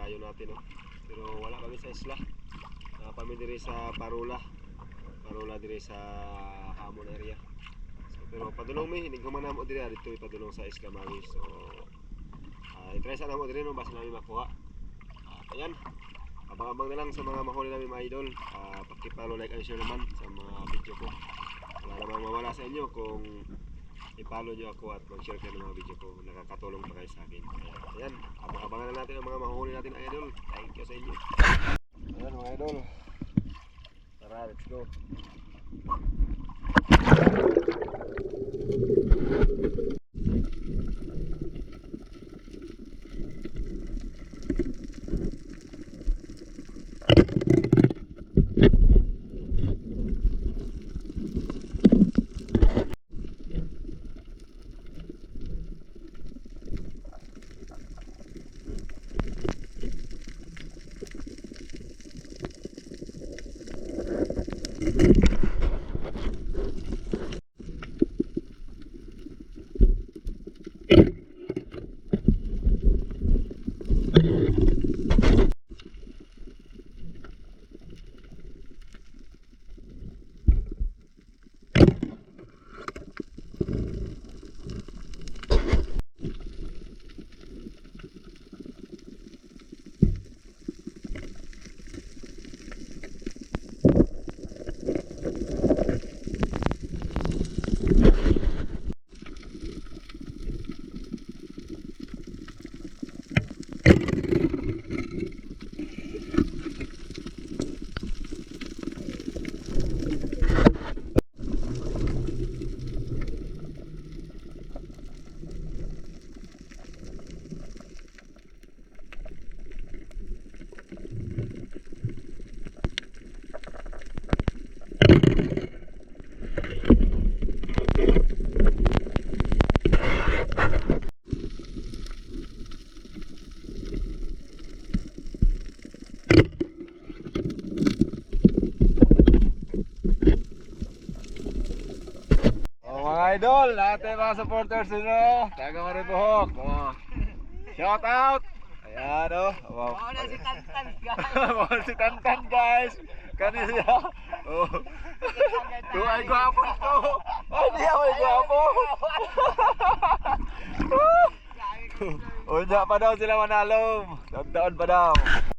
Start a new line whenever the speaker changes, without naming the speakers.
dayo natin no. Pero wala kami sa isla. Uh, kami diri sa Parula. Parula diri sa Hamon area. So, pero padulong mi hinig human namo diri ah, dito padulong sa Isla Maris. So uh, i-try sa namo diri no basta namin makuha. Ah, ayan. Abang-abang na lang sa mga mahuli namin mga idol. Uh, pakipalo like and share naman sa mga video ko. Wala namang mawala sa inyo kung i-follow nyo ako at mag-share kayo ng mga video ko. Nakakatulong pa kayo sa akin. Ayan, abang-abangan na natin ang mga mahuli natin mga idol. Thank you sa inyo. Ayan mga idol. Tara, let's go. Oh, mga idol, ng mga supporters nyo, taga Maribuhok. Oh. Shout out! Ayan o. Oh. Wow.
Si Tantan, guys.
Mga si Tantan guys. Kanina. Oh. Tu ay gwapo to. Ay, di ako ay gwapo. O, pa daw sila manalom. Taon pa daw.